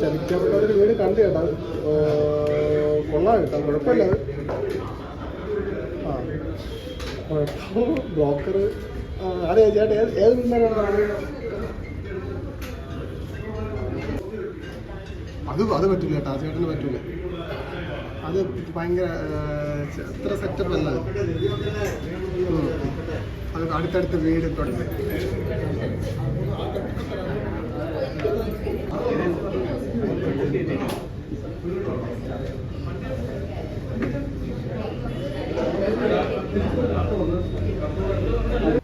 ചതിക്കപ്പെട്ട ഒരു വീട് കണ്ടു കേട്ടോ. കൊള്ളാം കേട്ടോ. കുഴപ്പമില്ല ആ. ബ്രോക്കർ അതെ ചേട്ടാ? ഏത് ഏത് ബിസിനസ്സാണ് അത്? അത് പറ്റില്ല കേട്ടോ. ചേട്ടന് പറ്റില്ല അത് ഭയങ്കര അത്ര സെറ്റപ്പ് അല്ല അത്. അടുത്തടുത്ത് വീട് തുടങ്ങി. ありがとうございます。